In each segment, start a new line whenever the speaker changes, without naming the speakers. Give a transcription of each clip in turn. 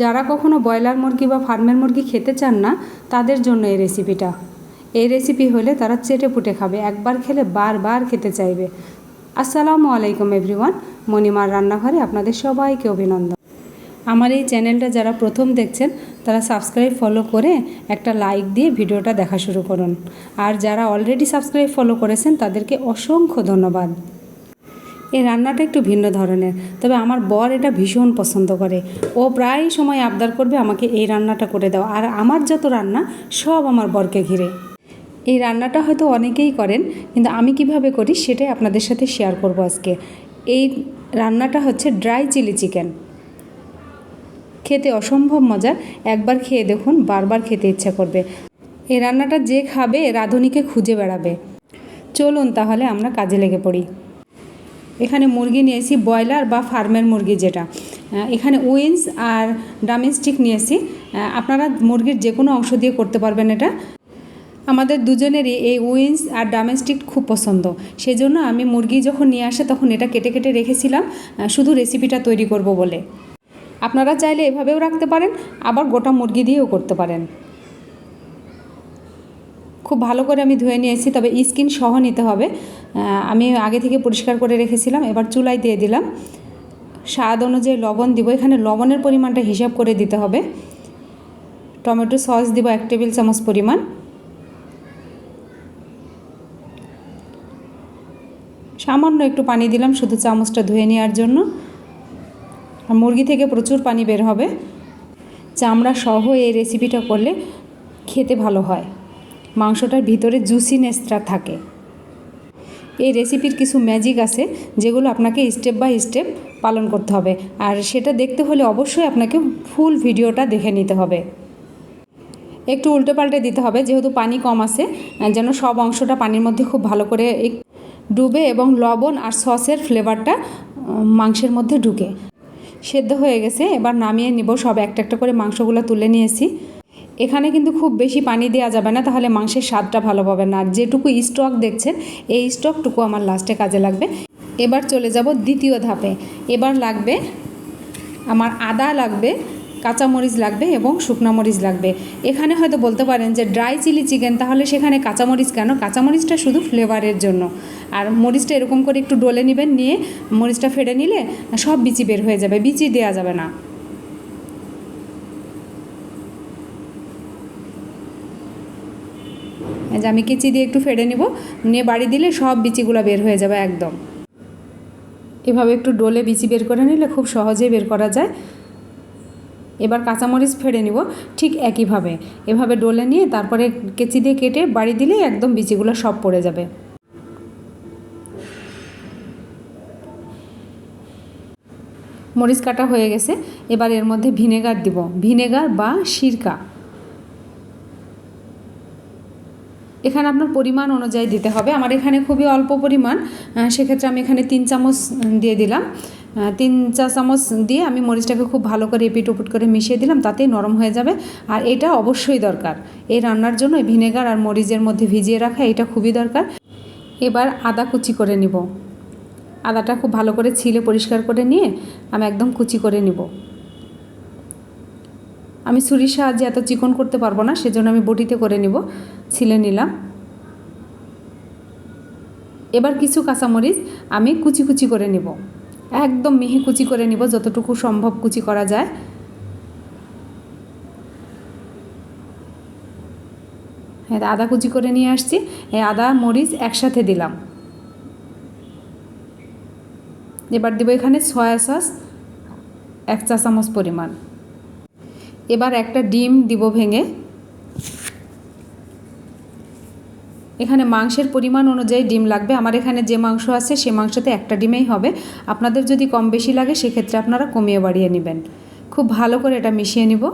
যারা কখনো ব্রয়লার মুরগি বা ফার্মের মুরগি খেতে চান না, তাদের জন্য এই রেসিপিটা। এই রেসিপি হলে তারা চেটে পুটে খাবে, একবার খেলে বারবার খেতে চাইবে। আসসালামু আলাইকুম এভরিওয়ান, মণিমার রান্নাঘরে আপনাদের সবাইকে অভিনন্দন। আমার এই চ্যানেলটা যারা প্রথম দেখছেন, তারা সাবস্ক্রাইব ফলো করে একটা লাইক দিয়ে ভিডিওটা দেখা শুরু করুন। আর যারা অলরেডি সাবস্ক্রাইব ফলো করেছেন, তাদেরকে অসংখ্য ধন্যবাদ। এই রান্নাটা একটু ভিন্ন ধরনের। তবে আমার বর এটা ভীষণ পছন্দ করে। ও প্রায় সময় আবদার করবে, আমাকে এই রান্নাটা করে দাও। আর আমার যত রান্না, সব আমার বরকে ঘিরে। এই রান্নাটা হয়তো অনেকেই করেন, কিন্তু আমি কীভাবে করি সেটাই আপনাদের সাথে শেয়ার করব আজকে। এই রান্নাটা হচ্ছে ড্রাই চিলি চিকেন খেতে অসম্ভব মজার। একবার খেয়ে দেখুন, বারবার খেতে ইচ্ছা করবে। এই রান্নাটা যে খাবে, রাঁধুনিকে খুঁজে বেড়াবে। চলুন তাহলে আমরা কাজে লেগে পড়ি। এখানে মুরগি নিয়েছি, ব্রয়লার বা ফার্মের মুরগি যেটা। এখানে উইন্স আর ডামেস্টিক নিয়েছি। আপনারা মুরগির যে কোনো অংশ দিয়ে করতে পারবেন এটা। আমাদের দুজনেরই এই উইন্স আর ডামেস্টিক খুব পছন্দ। সেজন্য আমি মুরগি যখন নিয়ে আসে তখন এটা কেটে কেটে রেখেছিলাম শুধু রেসিপিটা তৈরি করব বলে। আপনারা চাইলে এভাবেও রাখতে পারেন, আবার গোটা মুরগি দিয়েও করতে পারেন। খুব ভালো করে আমি ধুয়ে নিয়েছি, তবে স্কিন সহ নিতে হবে। আমি আগে থেকে পরিষ্কার করে রেখেছিলাম, এবার চুলায় দিয়ে দিলাম। স্বাদ অনুযায়ী লবণ দিব, এখানে লবণের পরিমাণটা হিসাব করে দিতে হবে। টমেটো সস দিব এক টেবিল চামচ পরিমাণ। সামান্য একটু পানি দিলাম শুধু চামচটা ধুয়ে নেওয়ার জন্য। আর মুরগি থেকে প্রচুর পানি বের হবে। চামড়া সহ এই রেসিপিটা করলে খেতে ভালো হয়। মাংসটার ভিতরে জুসিনেসটা থাকে। এই রেসিপির কিছু ম্যাজিক আছে, যেগুলো আপনাকে স্টেপ বাই স্টেপ পালন করতে হবে। আর সেটা দেখতে হলে অবশ্যই আপনাকে ফুল ভিডিওটা দেখে নিতে হবে। একটু উল্টে পাল্টে দিতে হবে, যেহেতু পানি কম আছে যেন সব অংশটা পানির মধ্যে খুব ভালো করে ডুবে এবং লবণ আর সসের ফ্লেভারটা মাংসের মধ্যে ঢুকে। সেদ্ধ হয়ে গেছে, এবার নামিয়ে নিব সব, একটা একটা করে মাংসগুলো তুলে নিয়েছি। এখানে কিন্তু খুব বেশি পানি দেওয়া যাবে না, তাহলে মাংসের স্বাদটা ভালো পাবে না। আর যেটুকু স্টক দেখছেন, এই স্টকটুকু আমার লাস্টে কাজে লাগবে। এবার চলে যাব দ্বিতীয় ধাপে। এবার লাগবে, আমার আদা লাগবে, কাঁচামরিচ লাগবে এবং শুকনা মরিচ লাগবে। এখানে হয়তো বলতে পারেন যে ড্রাই চিলি চিকেন তাহলে সেখানে কাঁচামরিচ কেন? কাঁচামরিচটা শুধু ফ্লেভারের জন্য। আর মরিচটা এরকম করে একটু ডলে নেবেন, নিয়ে মরিচটা ফেড়ে নিলে সব বিচি বের হয়ে যাবে, বিচি দেওয়া যাবে না। যে আমি কেচি দিয়ে একটু ফেড়ে নিব, নিয়ে বাড়ি দিলে সব বিচিগুলো বের হয়ে যাবে একদম। এভাবে একটু ডোলে বিচি বের করে নিলে খুব সহজেই বের করা যায়। এবার কাঁচামরিচ ফেড়ে নিব, ঠিক একইভাবে। এভাবে ডোলে নিয়ে তারপরে কেচি দিয়ে কেটে বাড়ি দিলেই একদম বিচিগুলো সব পড়ে যাবে। মরিচ কাটা হয়ে গেছে, এবার এর মধ্যে ভিনেগার দিব। ভিনেগার বা সিরকা। এখানে আপনার পরিমাণ অনুযায়ী দিতে হবে। আমার এখানে খুবই অল্প পরিমাণ সেক্ষেত্রে আমি এখানে তিন চামচ দিয়ে দিলাম। তিন চা চামচ দিয়ে আমি মরিচটাকে খুব ভালো করে এপিট উপুট করে মিশিয়ে দিলাম, তাতেই নরম হয়ে যাবে। আর এটা অবশ্যই দরকার। এই রান্নার জন্য ভিনেগার আর মরিচের মধ্যে ভিজিয়ে রাখা এটা খুবই দরকার। এবার আদা কুচি করে নিব। আদাটা খুব ভালো করে ছিলে পরিষ্কার করে নিয়ে আমি একদম কুচি করে নিব। আমি ছুরির সাহায্যে এত চিকন করতে পারব না, সেজন্য আমি বটিতে করে নিব, ছিলে নিলাম। এবার কিছু কাঁচামরিচ আমি কুচি কুচি করে নিব। একদম মিহি কুচি করে নিব, যতটুকু সম্ভব কুচি করা যায়। হ্যাঁ আদা কুচি করে নিয়ে আসছি, এই আদা, মরিচ একসাথে দিলাম। এবার দেবো এখানে সয়া সস, এক চা চামচ পরিমাণ। এবার একটা ডিম দিব ভেঙে। এখানে মাংসের পরিমাণ অনুযায়ী ডিম লাগবে। আমার এখানে যে মাংস আছে, সে মাংসতে একটা ডিমেই হবে। আপনাদের যদি কম বেশি লাগে, সেক্ষেত্রে আপনারা কমিয়ে বাড়িয়ে নেবেন। খুব ভালো করে এটা মিশিয়ে নিব।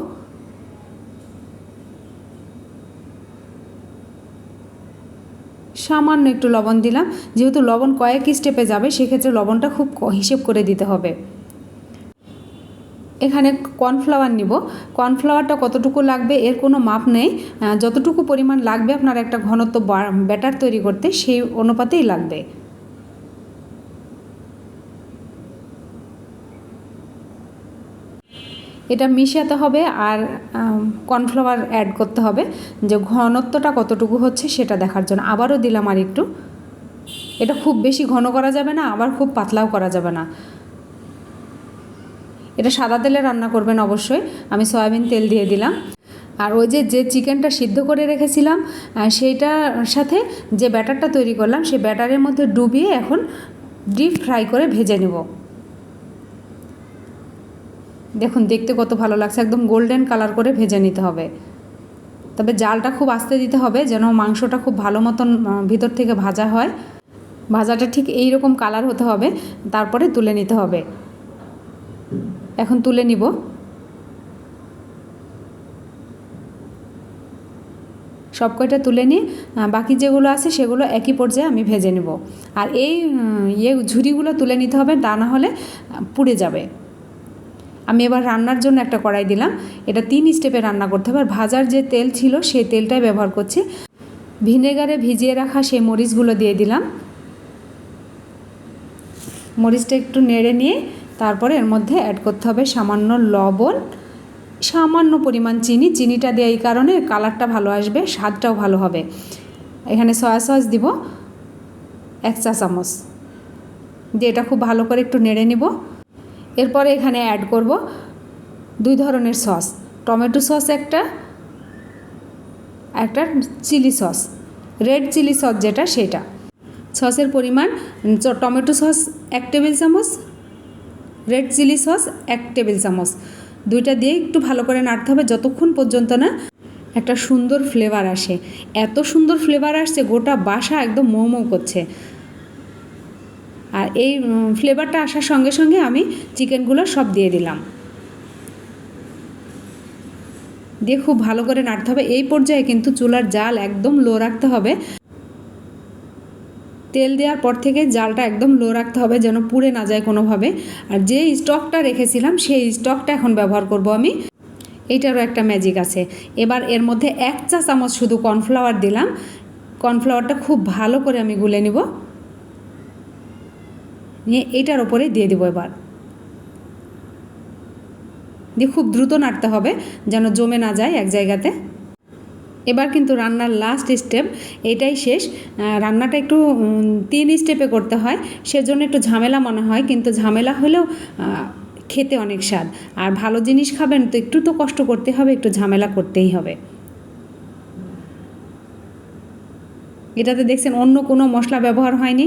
সামান্য একটু লবণ দিলাম। যেহেতু লবণ কয়েক স্টেপে যাবে, সেক্ষেত্রে লবণটা খুব হিসেব করে দিতে হবে। এখানে কর্নফ্লাওয়ার নিব। কর্নফ্লাওয়ারটা কতটুকু লাগবে এর কোনো মাপ নেই। যতটুকু পরিমাণ লাগবে আপনার একটা ঘনত্ব ব্যাটার তৈরি করতে সেই অনুপাতেই লাগবে। এটা মিশাতে হবে আর কর্নফ্লাওয়ার অ্যাড করতে হবে। যে ঘনত্বটা কতটুকু হচ্ছে সেটা দেখার জন্য। আবারও দিলাম আর একটু এটা খুব বেশি ঘন করা যাবে না, আবার খুব পাতলাও করা যাবে না। এটা সাদা তেলে রান্না করবেন অবশ্যই। আমি সয়াবিন তেল দিয়ে দিলাম। আর ওই যে যে চিকেনটা সিদ্ধ করে রেখেছিলাম সেইটার সাথে যে ব্যাটারটা তৈরি করলাম, সেই ব্যাটারের মধ্যে ডুবিয়ে এখন ডিপ ফ্রাই করে ভেজে নেব। দেখুন, দেখতে কত ভালো লাগছে। একদম গোল্ডেন কালার করে ভেজে নিতে হবে। তবে জালটা খুব আস্তে দিতে হবে, যেন মাংসটা খুব ভালো মতন ভিতর থেকে ভাজা হয়। ভাজাটা ঠিক এই রকম কালার হতে হবে। তারপরে তুলে নিতে হবে। এখন তুলে নিব। সব কয়টা তুলে নিয়ে বাকি যেগুলো আছে সেগুলো একই পর্যায়ে আমি ভেজে নেব। আর এই ইয়ে ঝুড়িগুলো তুলে নিতে হবে, তা না হলে পুড়ে যাবে। আমি এবার রান্নার জন্য একটা কড়াই দিলাম। এটা তিন স্টেপে রান্না করতে হবে। আর ভাজার যে তেল ছিল, সেই তেলটাই ব্যবহার করছি। ভিনেগারে ভিজিয়ে রাখা সেই মরিচগুলো দিয়ে দিলাম। মরিচটা একটু নেড়ে নিয়ে তারপরে এর মধ্যে অ্যাড করতে হবে সামান্য লবণ, সামান্য পরিমাণ চিনি। চিনিটা দেওয়া এই কারণে কালারটা ভালো আসবে, স্বাদটাও ভালো হবে। এখানে সয়া সস দিব, এক চা চামচ। দিয়ে এটা খুব ভালো করে একটু নেড়ে নিব। এরপরে এখানে অ্যাড করব দুই ধরনের সস টমেটো সস একটা একটা chilli sauce red chilli sauce যেটা, সেটা। সসের পরিমাণ টমেটো সস এক টেবিল চামচ রেড চিলি সস, এক টেবিল চামচ। দুইটা দিয়ে একটু ভালো করে নাড়তে হবে, যতক্ষণ পর্যন্ত না একটা সুন্দর ফ্লেভার আসে। এত সুন্দর ফ্লেভার আসছে, গোটা বাসা একদম মৌ মৌ করছে। আর এই ফ্লেভারটা আসার সঙ্গে সঙ্গে আমি চিকেনগুলো সব দিয়ে দিলাম। দিয়ে খুব ভালো করে নাড়তে হবে। এই পর্যায়ে কিন্তু চুলার জাল একদম লো রাখতে হবে। তেল দেওয়ার পর থেকে জালটা একদম লো রাখতে হবে যেন পুড়ে না যায় কোনোভাবে। আর যে স্টকটা রেখেছিলাম, সেই স্টকটা এখন ব্যবহার করব আমি। এইটারও একটা ম্যাজিক আছে। এবার এর মধ্যে এক চা চামচ শুধু কর্নফ্লাওয়ার দিলাম। কর্নফ্লাওয়ারটা খুব ভালো করে আমি গুলে নিব। নিয়ে এইটার ওপরে দিয়ে দেবো এবার। দিয়ে খুব দ্রুত নাড়তে হবে যেন জমে না যায় এক জায়গাতে। এবার কিন্তু রান্নার লাস্ট স্টেপ এটাই শেষ। রান্নাটা একটু তিন স্টেপে করতে হয়। সেজন্য একটু ঝামেলা মনে হয়, কিন্তু ঝামেলা হলেও খেতে অনেক স্বাদ। আর ভালো জিনিস খাবেন তো একটু তো কষ্ট করতে হবে, একটু ঝামেলা করতেই হবে। এটাতে দেখছেন অন্য কোনো মশলা ব্যবহার হয়নি।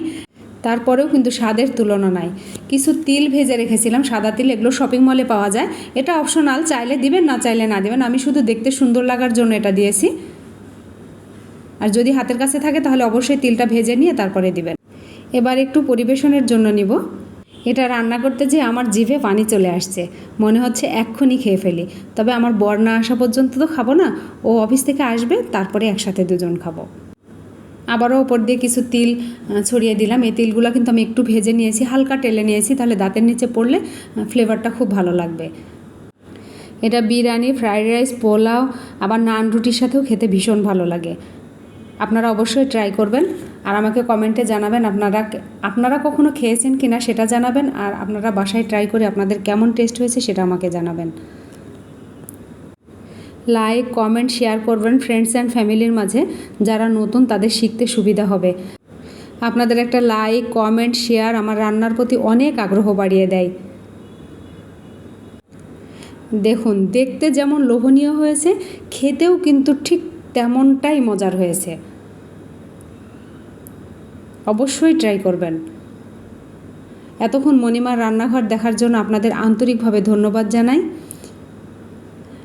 তারপরেও কিন্তু স্বাদের তুলনা নাই। কিছু তিল ভেজে রেখেছিলাম, সাদা তিল, এগুলো শপিং মলে পাওয়া যায়। এটা অপশনাল চাইলে দিবেন, না চাইলে না দেবেন। আমি শুধু দেখতে সুন্দর লাগার জন্য এটা দিয়েছি। আর যদি হাতের কাছে থাকে, তাহলে অবশ্যই তিলটা ভেজে নিয়ে তারপরে দিবেন। এবার একটু পরিবেশনের জন্য নিব। এটা রান্না করতে যে আমার জিভে পানি চলে আসছে। মনে হচ্ছে এক্ষুনি খেয়ে ফেলি। তবে আমার বর না আসা পর্যন্ত তো খাব না। ও অফিস থেকে আসবে, তারপরে একসাথে দুজন খাব। আবারও ওপর দিয়ে কিছু তিল ছড়িয়ে দিলাম। এই তিলগুলো কিন্তু আমি একটু ভেজে নিয়েছি, হালকা টেলে নিয়েছি, তাহলে দাঁতের নিচে পড়লে ফ্লেভারটা খুব ভালো লাগবে। এটা বিরিয়ানি ফ্রাইড রাইস পোলাও, আবার নান রুটির সাথেও খেতে ভীষণ ভালো লাগে। আপনারা অবশ্যই ট্রাই করবেন আর আমাকে কমেন্টে জানাবেন আপনারা আপনারা কখনো খেয়েছেন কি না সেটা জানাবেন আর আপনারা বাসায় ট্রাই করে আপনাদের কেমন টেস্ট হয়েছে সেটা আমাকে জানাবেন। লাইক, কমেন্ট, শেয়ার করবেন ফ্রেন্ডস অ্যান্ড ফ্যামিলির মাঝে যারা নতুন তাদের শিখতে সুবিধা হবে। আপনাদের একটা লাইক, কমেন্ট, শেয়ার আমার রান্নার প্রতি অনেক আগ্রহ বাড়িয়ে দেয়। দেখুন, দেখতে যেমন লোভনীয় হয়েছে, খেতেও কিন্তু ঠিক তেমনটাই মজার হয়েছে। অবশ্যই ট্রাই করবেন। এতক্ষণ মণিমার রান্নাঘর দেখার জন্য আপনাদের আন্তরিকভাবে ধন্যবাদ জানাই।